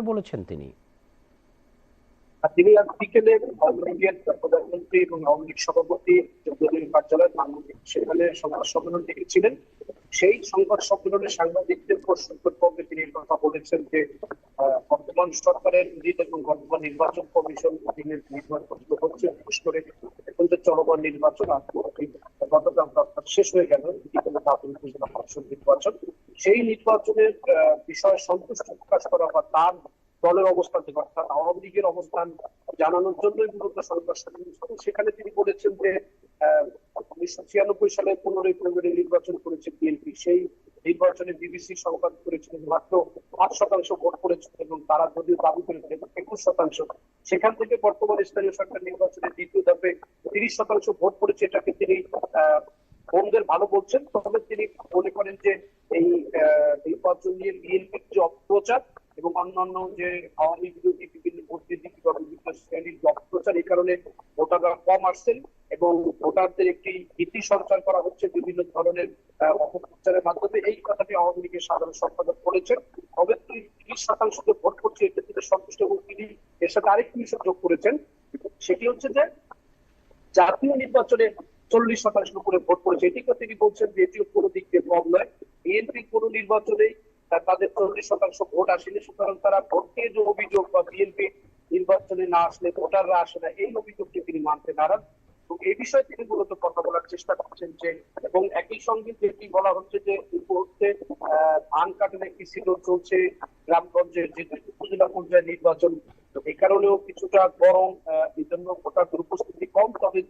বলেছেন তিনি। তিনি আজ বিকেলে আওয়ামী প্রধানমন্ত্রী এবং আওয়ামী লীগ সভাপতি দলীয় কার্যালয় সেখানে সংবাদ সম্মেলন ডেকেছিলেন সেই সংবাদ সম্মেলনে সাংবাদিকদের প্রশ্নোত্তর পর্বে তিনি কথা বলেছেন যে বর্তমান সরকারের নীতি এবং বর্তমান নির্বাচন কমিশন অধীনে নির্বাচন হচ্ছে, বিশেষ করে এখন যে চলমান নির্বাচন গতকাল শেষ হয়ে গেল নির্বাচন। সেই নির্বাচনের বিষয়ে সন্তুষ্ট প্রকাশ করা বা তার দলের অবস্থান থেকে, অর্থাৎ আওয়ামী লীগের অবস্থান জানানোর জন্যই মূলত সেখানে তিনি বলেছেন যে উনিশশো ছিয়ানব্বই সালে পনেরোই ফেব্রুয়ারি নির্বাচন করেছে বিএনপি। সেই নির্বাচনে বিবিসি সংবাদ করেছিলেন মাত্র পাঁচ শতাংশ ভোট এবং তারা যদিও দাবি করেছিলেন একুশ শতাংশ, সেখান থেকে বর্তমান স্থানীয় সরকার নির্বাচনে দ্বিতীয় ধাপে তিরিশ শতাংশ ভোট পড়েছে এটাকে তিনি বোনদের ভালো বলছেন। তবে তিনি মনে করেন যে এই নির্বাচন নিয়ে বিএনপির যে অপপ্রচার এবং অন্যান্য যে আওয়ামী বিরোধী বিভিন্ন বুদ্ধিজীবী বা শ্রেণির যে অপপ্রচার এই কারণে ভোটাররা কম আসছেন এবং ভোটারদের একটি ভীতি সঞ্চার করা হচ্ছে বিভিন্ন ধরনের অপপ্রচারের মাধ্যমে। এই কথাটি আওয়ামী লীগের সাধারণ সম্পাদক বলেছেন। তবে তিরিশ শতাংশ ভোট করছে এতে তিনি সন্তুষ্ট এবং তিনি এর সাথে আরেকটি বিষয় যোগ করেছেন। সেটি হচ্ছে যে জাতীয় নির্বাচনে চল্লিশ শতাংশের উপরে ভোট পড়েছে। এটিকে তিনি বলছেন যে এটিও কোনো দিক দিয়ে কম নয়। বিএনপি কোনো নির্বাচনেই আহ, তাদের চল্লিশ শতাংশ ভোট আসেনি, সুতরাং তারা ভোট নিয়ে যে অভিযোগ বা বিএনপি নির্বাচনে না আসলে ভোটাররা আসে না, এই অভিযোগটি তিনি মানতে নারাজ। এবং এই বিষয়ে তিনি মূলত কথা বলার চেষ্টা করছেন যে, এবং একই সঙ্গে যেটি বলা হচ্ছে যে মুহূর্তে ধান কাটার একটি সিজন চলছে গ্রামগঞ্জের যে উপজেলা পর্যায়ে নির্বাচন। তো এই কারণেও কিছুটা গরম এই জন্য ভোটারদের উপস্থিতি কম। তবে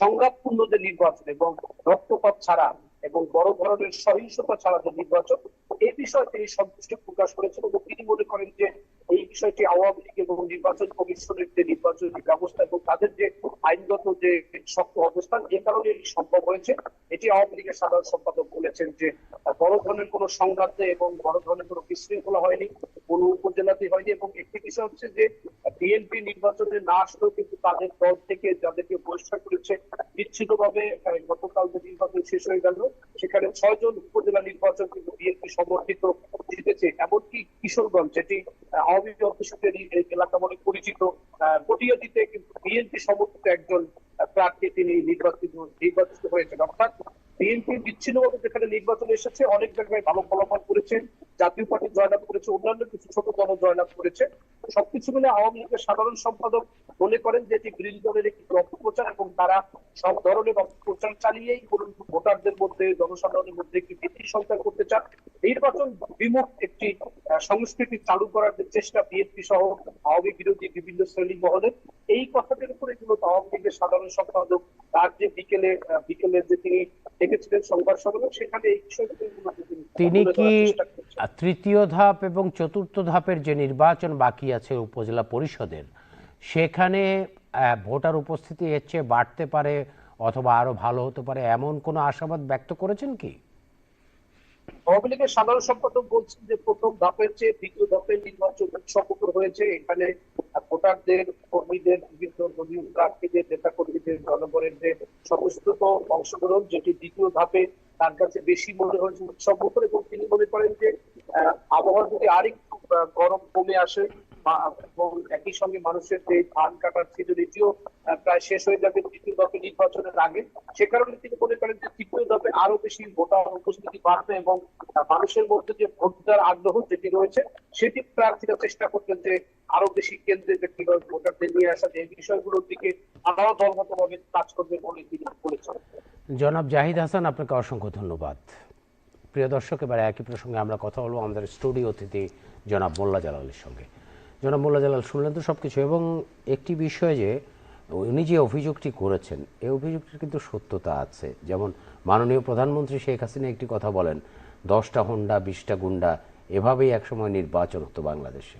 সংঘাতপূর্ণ যে নির্বাচন এবং রক্তপাত ছাড়া এবং বড় ধরনের সহিংসতা যে নির্বাচন এই বিষয়ে তিনি সন্তুষ্টি প্রকাশ করেছেন এবং তিনি মনে করেন যে এই বিষয়টি আওয়ামী লীগ এবং নির্বাচন কমিশনের যে নির্বাচনী ব্যবস্থা এবং তাদের যে আইনগত যে শক্ত অবস্থান, এ কারণে এটি সম্ভব হয়েছে। এটি আওয়ামী লীগের সাধারণ সম্পাদক বলেছেন যে বড় ধরনের কোনো সংঘাতে এবং বড় ধরনের কোনো বিশৃঙ্খলা হয়নি, কোনো উপজেলাতে হয়নি এবং একটি বিষয় হচ্ছে যে বিএনপি নির্বাচনে না আসলেও কিন্তু তাদের দল থেকে যাদেরকে বহিষ্কার করেছে বিচ্ছিন্নভাবে আহ, গতকাল যে নির্বাচন শেষ হয়ে গেল সেখানে ছয়জন উপজেলা নির্বাচন কিন্তু বিএনপি সমর্থিত জিতেছে। এমনকি কিশোরগঞ্জ যেটি আওয়ামী লীগ এই এলাকা বলে পরিচিত কটিয়াদিতে কিন্তু বিএনপি সমর্থিত একজন প্রার্থী তিনি নির্বাচিত নির্বাচিত হয়েছেন। অর্থাৎ বিএনপি বিচ্ছিন্নভাবে যেখানে নির্বাচন এসেছে অনেক জায়গায় ভালো ফলাফল করেছে জাতীয় পার্টি জয়লাভ করেছে অন্যান্য কিছু ছোট দল জয়লাভ করেছে। সবকিছু মিলে আওয়ামী লীগের সাধারণ সম্পাদক মনে করেন যে এটি বিরোধী দলের একটি অপপ্রচার এবং তারা সব ধরনের অপপ্রচার চালিয়েই বলুন ভোটারদের মধ্যে, জনসাধারণের মধ্যে একটি ভীতি সঞ্চার করতে চান। নির্বাচন বিমুখ একটি সংস্কৃতি চালু করার চেষ্টা বিএনপি সহ আওয়ামী বিরোধী বিভিন্ন শ্রেণি মহলের, এই কথাটির উপরে মূলত আওয়ামী লীগের সাধারণ সম্পাদক তার যে বিকেলে বিকেলে যে তিনি ডেকেছিলেন সংবাদ সম্মেলন সেখানে এই বিষয়ে তিনি কি তৃতীয় ধাপ এবং চতুর্থ ধাপের যে নির্বাচন বাকি আছে উপজেলা পরিষদের সেখানে আহ, ভোটার উপস্থিতি এর চেয়ে বাড়তে পারে অথবা আরও ভালো হতে পারে এমন কোনো আশাবাদ ব্যক্ত করেছেন কি? আওয়ামী লীগের সাধারণ সম্পাদক বলছেন যে প্রথম ধাপের চেয়ে দ্বিতীয় ধাপের নির্বাচন হয়েছে। এখানে ভোটারদের, কর্মীদের, বিভিন্ন দলীয় প্রার্থীদের নেতা কর্মীদের জনগণের যে অংশগ্রহণ, যেটি দ্বিতীয় ধাপে তার কাছে বেশি মনে হয়েছে উৎসবমুখর এবং তিনি মনে করেন যে আবহাওয়া যদি আরেকটু গরম কমে আসে একই সঙ্গে মানুষের যে ধান কাটার সিজন এটিও প্রায় শেষ হয়ে যাবে তৃতীয় ধাপে নির্বাচনের আগে। সে কারণে তিনি মনে করেন যে তৃতীয় ধাপে আরও বেশি ভোটার উপস্থিতি বাড়বে এবং মানুষের মধ্যে যে ভোট দেওয়ার আগ্রহ যেটি রয়েছে, সেটি প্রার্থীরা চেষ্টা করতেন যে আরও বেশি কেন্দ্রে যে কীভাবে ভোটারদের নিয়ে আসা এই বিষয়গুলোর দিকে আরও দলগতভাবে কাজ করবে বলে তিনি বলেছেন। জনাব জাহিদ হাসান, আপনাকে অসংখ্য ধন্যবাদ। প্রিয় দর্শক, এবার একই প্রসঙ্গে আমরা কথা বলব আমাদের স্টুডিও অতিথি জনাব মোল্লা জালালের সঙ্গে। জনাব মোল্লা জালাল শুনলেন তো সব কিছু এবং একটি বিষয় যে উনি যে অভিযোগটি করেছেন, এই অভিযোগটির কিন্তু সত্যতা আছে। যেমন মাননীয় প্রধানমন্ত্রী শেখ হাসিনা একটি কথা বলেন, দশটা হন্ডা, বিশটা গুন্ডা এভাবেই একসময় নির্বাচন হতো বাংলাদেশে।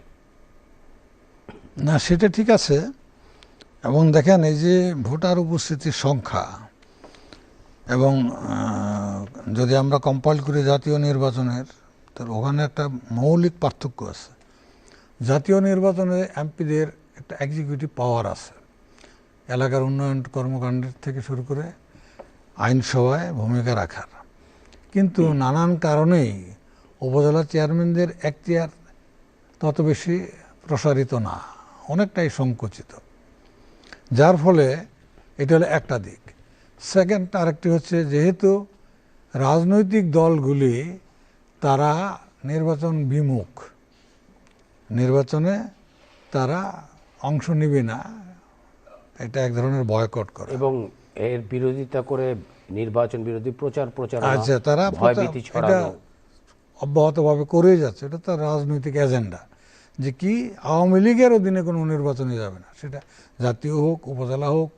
না, সেটা ঠিক আছে। এবং দেখেন, এই যে ভোটার উপস্থিতির সংখ্যা এবং যদি আমরা কম্পাইল করি জাতীয় নির্বাচনের তো ওখানে একটা মৌলিক পার্থক্য আছে। জাতীয় নির্বাচনে এমপিদের একটা এক্সিকিউটিভ পাওয়ার আছে। এলাকার উন্নয়ন কর্মকাণ্ডের থেকে শুরু করে আইনসভায় ভূমিকা রাখার। কিন্তু নানান কারণেই উপজেলা চেয়ারম্যানদের এখতিয়ার তত বেশি প্রসারিত না অনেকটাই সংকুচিত। যার ফলে এটা হলো একটা দিক। সেকেন্ড আরেকটি হচ্ছে যেহেতু রাজনৈতিক দলগুলি তারা নির্বাচন বিমুখ নির্বাচনে তারা অংশ নেবে না। এটা এক ধরনের বয়কট করে। এবং এর বিরোধিতা করে নির্বাচন বিরোধী প্রচার প্রচার আচ্ছা তারা ভয়ভীতি এটা ছড়ানো। অব্যাহতভাবে করেই যাচ্ছে। এটা তার রাজনৈতিক এজেন্ডা। যে কি আওয়ামী লীগের অধীনে কোনো নির্বাচনে যাবে না। সেটা জাতীয় হোক উপজেলা হোক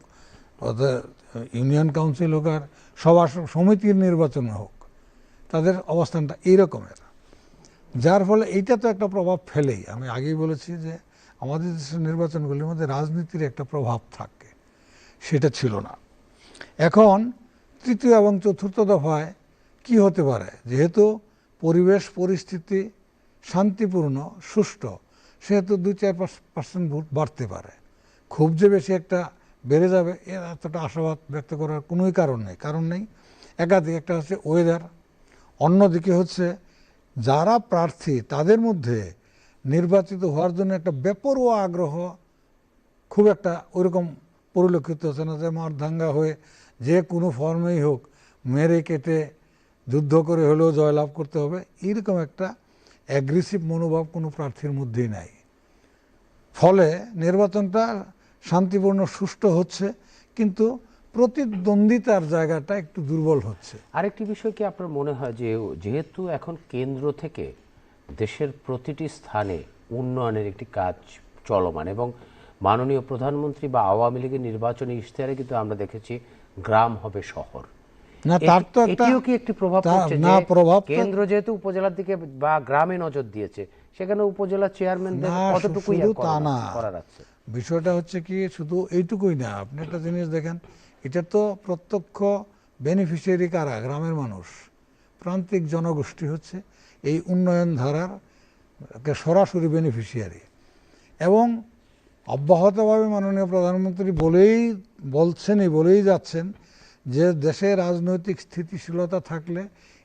ইউনিয়ন কাউন্সিল হোক আর সভা সমিতির নির্বাচন হোক তাদের অবস্থানটা এইরকমের। যার ফলে এইটা তো একটা প্রভাব ফেলেই। আমি আগেই বলেছি যে আমাদের দেশের নির্বাচনগুলির মধ্যে রাজনীতির একটা প্রভাব থাকে, সেটা ছিল না। এখন তৃতীয় এবং চতুর্থ দফায় কি হতে পারে? যেহেতু পরিবেশ পরিস্থিতি শান্তিপূর্ণ, সুষ্ঠু, সেহেতু দুই চার পার্সেন্ট ভোট বাড়তে পারে। খুব যে বেশি একটা বেড়ে যাবে এর এতটা আশাবাদ ব্যক্ত করার কোনোই কারণ নেই। কারণ নেই, একাধিক একটা হচ্ছে ওয়েদার অন্যদিকে হচ্ছে যারা প্রার্থী, তাদের মধ্যে নির্বাচিত হওয়ার জন্য একটা বেপরোয়া আগ্রহ খুব একটা ওইরকম পরিলক্ষিত হচ্ছে না যে মারধাঙ্গা হয়ে যে কোনো ফর্মেই হোক মেরে কেটে যুদ্ধ করে হলেও জয়লাভ করতে হবে এরকম একটা অ্যাগ্রেসিভ মনোভাব কোনো প্রার্থীর মধ্যেই নাই। ফলে নির্বাচনটা শান্তিপূর্ণ, সুষ্ঠু হচ্ছে, কিন্তু প্রতিদ্বন্দ্বিতার জায়গাটা একটু দুর্বল হচ্ছে। আরেকটি বিষয় কি আপনার মনে হয় যে যেহেতু এখন কেন্দ্র থেকে দেশের প্রতিটি স্থানে উন্নয়নের একটি কাজ চলমান এবং মাননীয় প্রধানমন্ত্রী বা আওয়ামী লীগের নির্বাচনী ইশতেহারে কিন্তু আমরা দেখেছি গ্রাম হবে শহর। না তার তো এটিও কি একটি প্রভাব পড়ছে না, প্রভাব কেন্দ্র যেহেতু উপজেলার দিকে বা গ্রামে নজর দিয়েছে সেখানে উপজেলা চেয়ারম্যানদের কতটুকুই। করার আছে? বিষয়টা হচ্ছে কি শুধু এইটুকুই না আপনি একটা জিনিস দেখেন এটা তো প্রত্যক্ষ বেনিফিশিয়ারি কারা? গ্রামের মানুষ। প্রান্তিক জনগোষ্ঠী হচ্ছে এই উন্নয়ন ধারার সরাসরি বেনিফিশিয়ারি এবং অব্যাহতভাবে মাননীয় প্রধানমন্ত্রী বলেই বলছেনই বলেই যাচ্ছেন যে দেশে রাজনৈতিক স্থিতিশীলতা থাকলে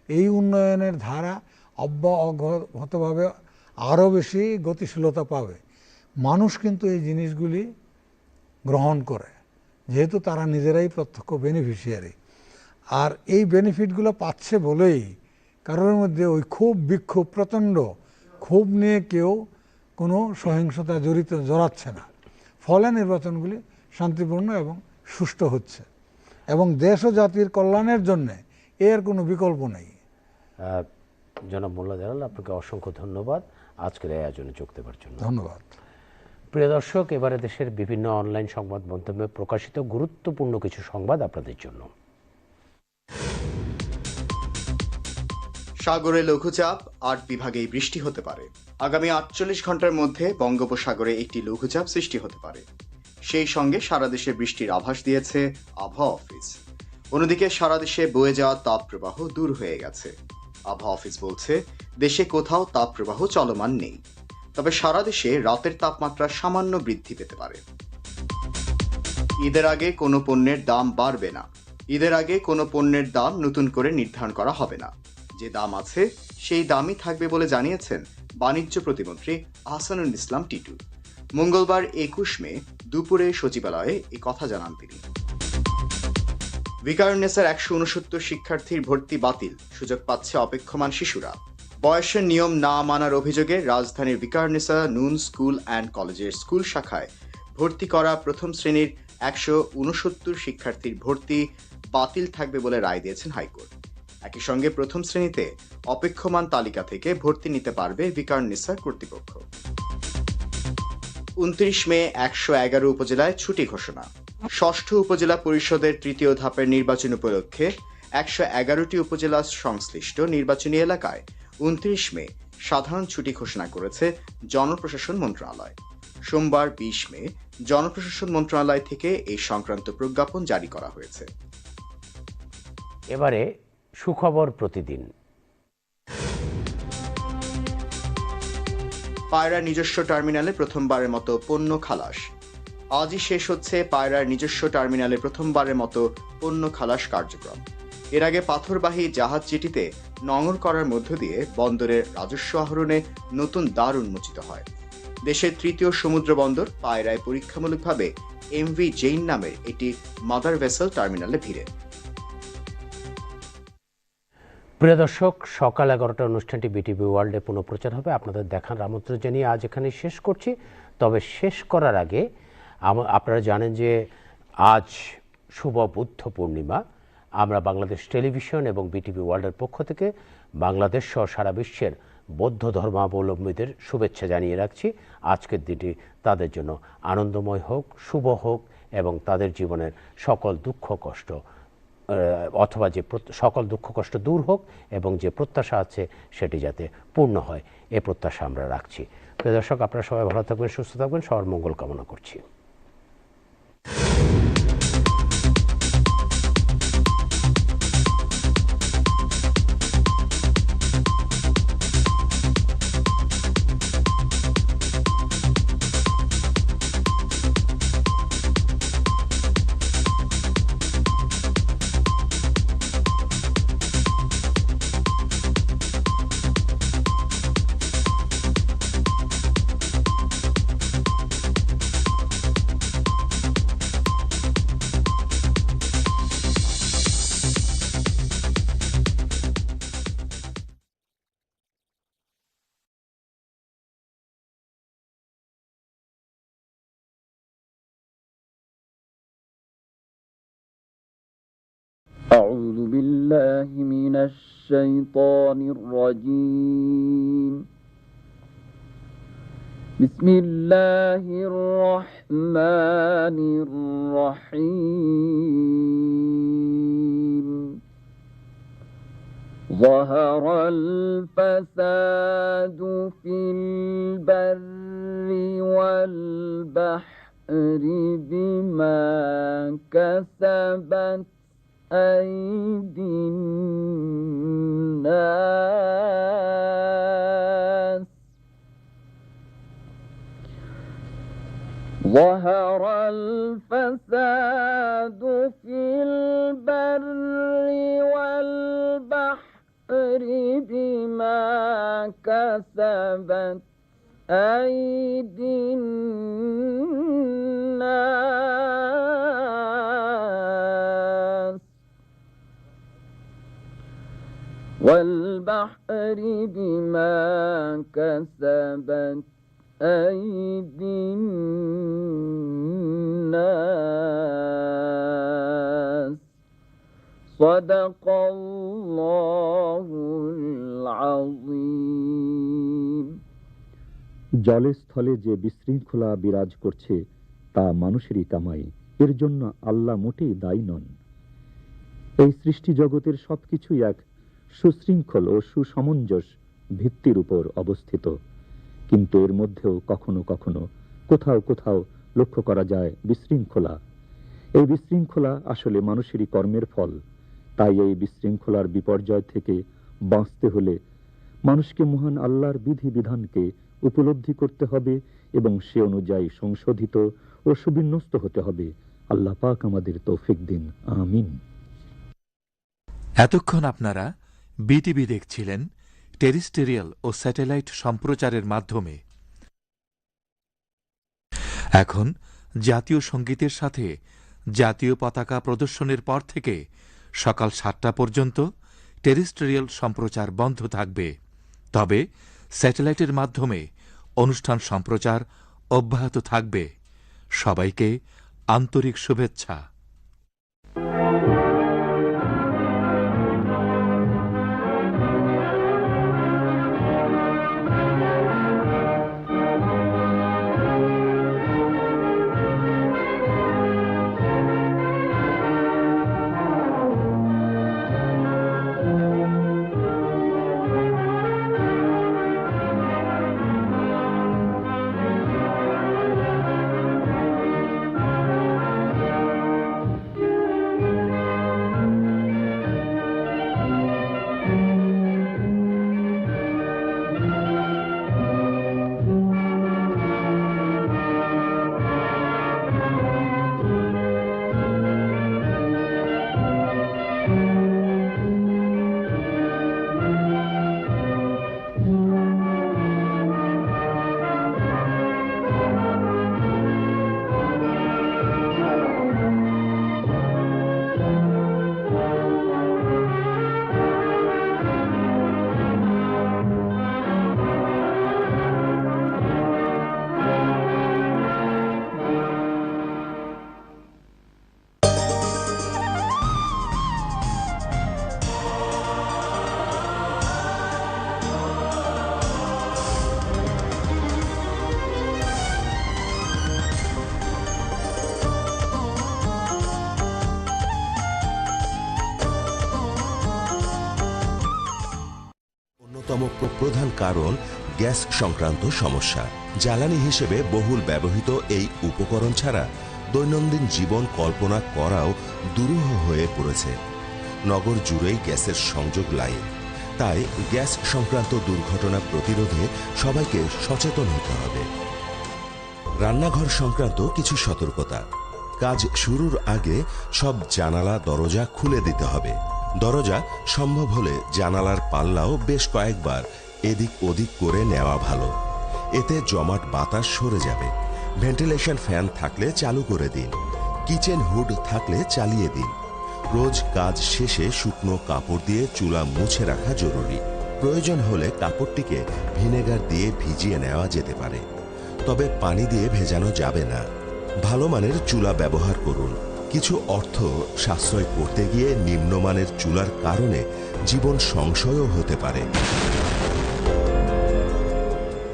এই উন্নয়নের ধারা অব্যাহতভাবে আরও বেশি গতিশীলতা পাবে। মানুষ কিন্তু এই জিনিসগুলি গ্রহণ করে। যেহেতু তারা নিজেরাই প্রত্যক্ষ বেনিফিশিয়ারি আর এই বেনিফিটগুলো পাচ্ছে বলেই কারোর মধ্যে ওই খুব বিক্ষোভ প্রচণ্ড ক্ষোভ নিয়ে কেউ কোনো সহিংসতা জড়িত জড়াচ্ছে না। ফলে নির্বাচনগুলি শান্তিপূর্ণ এবং সুষ্ঠু হচ্ছে। এবং দেশ ও জাতির কল্যাণের জন্যে এর কোনো বিকল্প নেই। জনাব মোল্লা জালাল আপনাকে অসংখ্য ধন্যবাদ। আজকের আয়োজনে যোগ দেওয়ার জন্য। ধন্যবাদ। প্রিয় দর্শক, এবারে দেশের বিভিন্ন অনলাইন সংবাদ মাধ্যমে প্রকাশিত গুরুত্বপূর্ণ কিছু সংবাদ আপনাদের জন্য। সাগরে লঘুচাপ, আট বিভাগেই বৃষ্টি হতে পারে। আগামী আটচল্লিশ ঘণ্টার মধ্যে বঙ্গোপসাগরে একটি লঘুচাপ সৃষ্টি হতে পারে। সেই সঙ্গে সারা দেশে বৃষ্টির আভাস দিয়েছে আবহাওয়া অফিস। অন্যদিকে সারা দেশে বয়ে যাওয়া তাপপ্রবাহ দূর হয়ে গেছে। আবহাওয়া অফিস বলছে, দেশে কোথাও তাপপ্রবাহ চলমান নেই। তবে সারা দেশে রাতের তাপমাত্রা সামান্য বৃদ্ধি পেতে পারে। ঈদের আগে কোনো পণ্যের দাম বাড়বে না। ঈদের আগে কোনো পণ্যের দাম নতুন করে নির্ধারণ করা হবে না। যে দাম আছে, সেই দামই থাকবে বলে জানিয়েছেন বাণিজ্য প্রতিমন্ত্রী আহসানুল ইসলাম টিটু। মঙ্গলবার একুশ মে দুপুরে সচিবালয়ে এই কথা জানান তিনি। ভিকারুন্নেসার একশো উনসত্তর শিক্ষার্থীর ভর্তি বাতিল। সুযোগ পাচ্ছে অপেক্ষমান শিশুরা। বয়সের নিয়ম না মানার অভিযোগে রাজধানীর ভিকারুন্নেসা নুন স্কুল অ্যান্ড কলেজের স্কুল শাখায় ভর্তি করা প্রথম শ্রেণির একশো উনসত্তর শিক্ষার্থীর ভর্তি বাতিল থাকবে বলে রায় দিয়েছেন হাইকোর্ট। একই সঙ্গে প্রথম শ্রেণীতে অপেক্ষমান তালিকা থেকে ভর্তি নিতে পারবে ভিকারুন্নেসা কর্তৃপক্ষ। উনত্রিশ মে একশো এগারো উপজেলায় ছুটি ঘোষণা। ষষ্ঠ উপজেলা পরিষদের তৃতীয় ধাপের নির্বাচন উপলক্ষে একশো এগারোটি উপজেলা সংশ্লিষ্ট নির্বাচনী এলাকায় উনত্রিশ মে সাধারণ ছুটি ঘোষণা করেছে জনপ্রশাসন মন্ত্রণালয়। সোমবার বিশ মে জনপ্রশাসন মন্ত্রণালয় থেকে এই সংক্রান্ত প্রজ্ঞাপন জারি করা হয়েছে। এবারে সুখবর প্রতিদিন। পায়রার নিজস্ব টার্মিনালে প্রথমবারের মতো পণ্য খালাস। আজই শেষ হচ্ছে পায়রার নিজস্ব টার্মিনালে প্রথমবারের মতো পণ্য খালাস কার্যক্রম। এর আগে পাথরবাহী জাহাজ জেটিতে নঙর করার মধ্য দিয়ে বন্দরের রাজস্ব আহরণে নতুন দ্বার উন্মোচিত হয়। দেশের তৃতীয় সমুদ্র বন্দর পায়রায় পরীক্ষামূলকভাবে এমভি জেইন নামের একটি মাদার ভেসেল টার্মিনালে ভিড়ে। প্রিয় দর্শক, সকাল এগারোটা অনুষ্ঠানটি বিটিভি ওয়ার্ল্ডে পুনঃপ্রচার হবে। আপনাদের দেখার আমন্ত্রণ জানিয়ে আজ এখানে শেষ করছি। তবে শেষ করার আগে আপনারা জানেন যে আজ শুভ বুদ্ধ পূর্ণিমা। আমরা বাংলাদেশ টেলিভিশন এবং বিটিভি ওয়ার্ল্ডের পক্ষ থেকে বাংলাদেশ সহ সারা বিশ্বের বৌদ্ধ ধর্মাবলম্বীদের শুভেচ্ছা জানিয়ে রাখছি। আজকের দিনটি তাদের জন্য আনন্দময় হোক, শুভ হোক এবং তাদের জীবনের সকল দুঃখ, কষ্ট অথবা যে সকল দুঃখ, কষ্ট দূর হোক এবং যে প্রত্যাশা আছে সেটি যাতে পূর্ণ হয়, এ প্রত্যাশা আমরা রাখছি। প্রিয় দর্শক, আপনারা সবাই ভালো থাকবেন, সুস্থ থাকবেন। সবার মঙ্গল কামনা করছি। بالله من الشيطان الرجيم. بسم الله الرحمن الرحيم. ظهر الفساد في البر والبحر بما كسبت أيدي الناس. ظهر الفساد في البر والبحر بما كسبت أيدي الناس. والبحر بما كسبت أيدي الناس صدق الله العظيم জলে স্থলে যে বিশৃঙ্খলা বিরাজ করছে তা মানুষেরই কামাই এর জন্য আল্লাহ মোটেই দায়ী নন এই সৃষ্টি জগতের সবকিছুই এক সুশৃঙ্খল ও সুসমঞ্জস ভিত্তির উপর অবস্থিত। কিন্তু এর মধ্যেও কখনো কখনো কোথাও কোথাও লক্ষ্য করা যায় বিশৃঙ্খলা। এই বিশৃঙ্খলা আসলে মানুষেরই কর্মের ফল। তাই এই বিশৃঙ্খলার বিপর্যয় থেকে বাঁচতে হলে মানুষকে মহান আল্লাহর বিধি বিধানকে উপলব্ধি করতে হবে এবং সে অনুযায়ী সংশোধিত ও সুবিন্যস্ত হতে হবে। আল্লাহ পাক আমাদের তৌফিক দিন। আমিন। এতক্ষণ আপনারা বিটিভি দেখছিলেন টেরিস্টেরিয়াল ও স্যাটেলাইট সম্প্রচারের মাধ্যমে। এখন জাতীয় সঙ্গীতের সাথে জাতীয় পতাকা প্রদর্শনের পর থেকে সকাল সাতটা পর্যন্ত টেরিস্টেরিয়াল সম্প্রচার বন্ধ থাকবে। তবে স্যাটেলাইটের মাধ্যমে অনুষ্ঠান সম্প্রচার অব্যাহত থাকবে। সবাইকে আন্তরিক শুভেচ্ছা। কারণ গ্যাস সংক্রান্ত সমস্যা। জ্বালানি হিসেবে বহুল ব্যবহৃত এই উপকরণ ছাড়া দৈনন্দিন জীবন কল্পনা করাও দুরূহ হয়ে পড়েছে। নগর জুড়েই গ্যাসের সংযোগ লাইন। তাই গ্যাস সংক্রান্ত দুর্ঘটনা প্রতিরোধে সবাইকে সচেতন হতে হবে। রান্নাঘর সংক্রান্ত কিছু সতর্কতা। কাজ শুরুর আগে সব জানালা, দরজা খুলে দিতে হবে। দরজা সম্ভব হলে জানালার পাল্লাও বেশ কয়েকবার এদিক ওদিক করে নেওয়া ভালো। এতে জমাট বাতাস সরে যাবে। ভেন্টিলেশন ফ্যান থাকলে চালু করে দিন। কিচেন হুড থাকলে চালিয়ে দিন। রোজ কাজ শেষে শুকনো কাপড় দিয়ে চুলা মুছে রাখা জরুরি। প্রয়োজন হলে কাপড়টিকে ভিনেগার দিয়ে ভিজিয়ে নেওয়া যেতে পারে। তবে পানি দিয়ে ভেজানো যাবে না। ভালো মানের চুলা ব্যবহার করুন। কিছু অর্থ সাশ্রয় করতে গিয়ে নিম্নমানের চুলার কারণে জীবন সংশয়ও হতে পারে।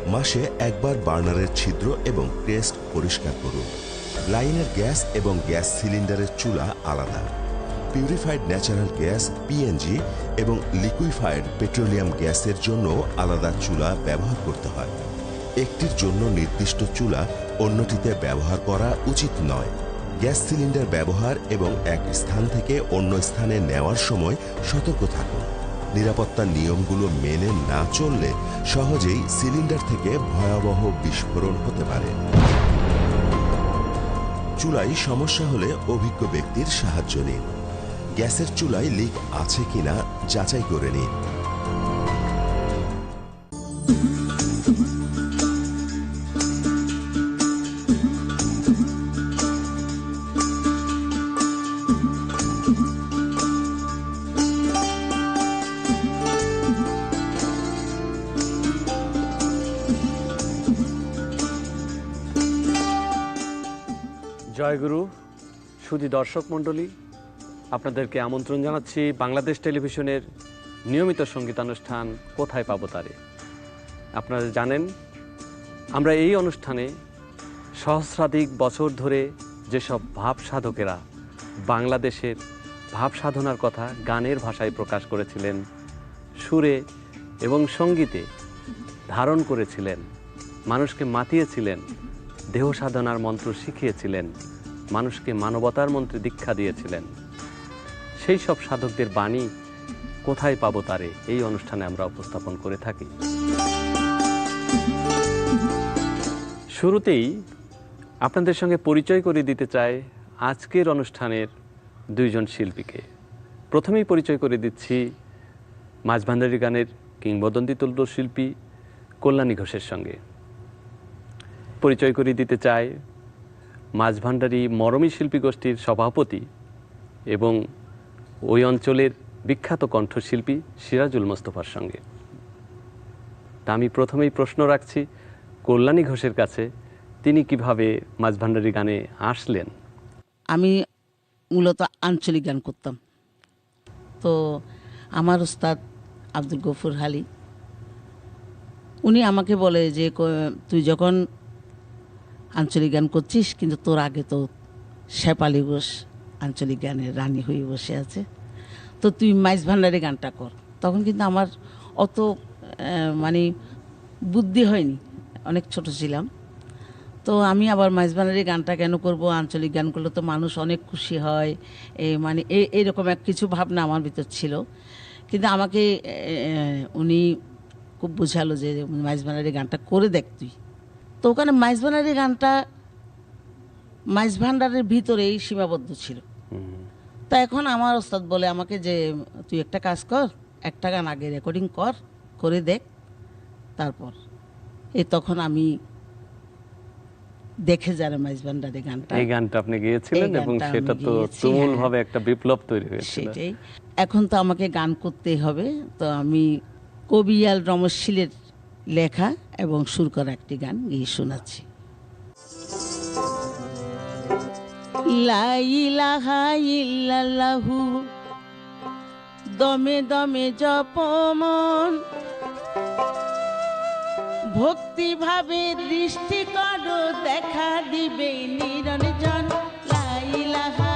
মাসে একবার বার্নারের ছিদ্র এবং ক্রেস্ট পরিষ্কার করুন। লাইনের গ্যাস এবং গ্যাস সিলিন্ডারের চুলা আলাদা। পিউরিফাইড ন্যাচারাল গ্যাস পিএনজি এবং লিকুইফাইড পেট্রোলিয়াম গ্যাসের জন্য আলাদা চুলা ব্যবহার করতে হয়। একটির জন্য নির্দিষ্ট চুলা, অন্যটিতে ব্যবহার করা উচিত নয়। গ্যাস সিলিন্ডার ব্যবহার এবং এক স্থান থেকে অন্য স্থানে নেওয়ার সময় সতর্ক থাকুন। নিরাপত্তার নিয়মগুলো মেনে না চললে সহজেই সিলিন্ডার থেকে ভয়াবহ বিস্ফোরণ হতে পারে। চুলায় সমস্যা হলে অভিজ্ঞ ব্যক্তির সাহায্য নিন। গ্যাসের চুলায় লিক আছে কিনা যাচাই করে নিন। সুধী দর্শক মণ্ডলী, আপনাদেরকে আমন্ত্রণ জানাচ্ছি বাংলাদেশ টেলিভিশনের নিয়মিত সঙ্গীতানুষ্ঠান কোথায় পাবো তারে। আপনারা জানেন, আমরা এই অনুষ্ঠানে সহস্রাধিক বছর ধরে যেসব ভাব সাধকেরা বাংলাদেশের ভাব সাধনার কথা গানের ভাষায় প্রকাশ করেছিলেন, সুরে এবং সঙ্গীতে ধারণ করেছিলেন, মানুষকে মাতিয়েছিলেন, দেহ সাধনার মন্ত্র শিখিয়েছিলেন মানুষকে মানবতার মন্ত্রে দীক্ষা দিয়েছিলেন। সেই সব সাধকদের বাণী কোথায় পাবো তারে? এই অনুষ্ঠানে আমরা উপস্থাপন করে থাকি। শুরুতেই আপনাদের সঙ্গে পরিচয় করে দিতে চাই আজকের অনুষ্ঠানের দুইজন শিল্পীকে। প্রথমেই পরিচয় করে দিচ্ছি মাঝভান্ডারী গানের কিংবদন্তি তুল্য শিল্পী কল্যাণী ঘোষের সঙ্গে। পরিচয় করে দিতে চাই মাঝভান্ডারী মরমী শিল্পী গোষ্ঠীর সভাপতি এবং ওই অঞ্চলের বিখ্যাত কণ্ঠশিল্পী সিরাজুল মোস্তফার সঙ্গে। তা আমি প্রথমেই প্রশ্ন রাখছি, কল্যাণী ঘোষের কাছে তিনি কীভাবে মাঝভান্ডারী গানে আসলেন? আমি মূলত আঞ্চলিক গান করতাম। তো আমার উস্তাদ আব্দুল গফুর হালি, উনি আমাকে বলে যে তুই যখন আঞ্চলিক গান করছিস, কিন্তু তোর আগে তো শেপালি ঘোষ আঞ্চলিক গানের রানী হয়ে বসে আছে। তো তুই মাইজ ভান্ডারে গানটা কর। তখন কিন্তু আমার অত মানে বুদ্ধি হয়নি। অনেক ছোট ছিলাম। তো আমি আবার মাইজবানারি গানটা কেন করব? আঞ্চলিক গান করলে তো মানুষ অনেক খুশি হয়। এ মানে এই এইরকম এক কিছু ভাবনা আমার ভিতর ছিল। কিন্তু আমাকে উনি খুব বোঝালো যে মাইজবানারি গানটা করে দেখ তুই। তো ওখানে মাইজবানারি গানটা মাইজ ভান্ডারের ভিতরেই সীমাবদ্ধ ছিল। তা এখন আমার ওস্তাদ বলে আমাকে যে তুই একটা কাজ কর একটা গান আগে রেকর্ডিং কর করে দেখ তারপর। এই তখন আমি দেখে যারা মাইজ ভান্ডারি গানটা এই গানটা আপনি গিয়েছিলেন এবং সেটা তো তুমুল হ্যাঁ। ভাবে একটা বিপ্লব তৈরি হয়েছিল। সেটাই। এখন তো আমাকে গান করতেই হবে। তো আমি কবিয়াল রমশীলের লেখা এবং সুর করা একটি গান গিয়ে শোনাচ্ছি। লা ইলাহা দমে দমে জপমন। ভক্তি ভাবে দৃষ্টি করো, দেখা দিবে নিরঞ্জন। লা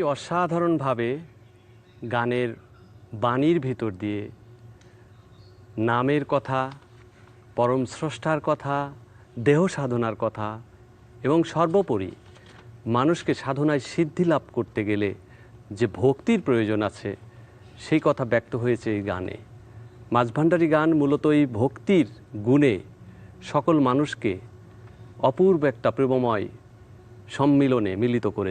কি অসাধারণভাবে গানের বাণীর ভেতর দিয়ে নামের কথা, পরম স্রষ্টার কথা, দেহ সাধনার কথা এবং সর্বোপরি মানুষকে সাধনায় সিদ্ধি লাভ করতে গেলে যে ভক্তির প্রয়োজন আছে, সেই কথা ব্যক্ত হয়েছে এই গানে। মাঝভাণ্ডারি গান মূলত এই ভক্তির গুণে সকল মানুষকে অপূর্ব একটা প্রেমময় সম্মিলনে মিলিত করেছে।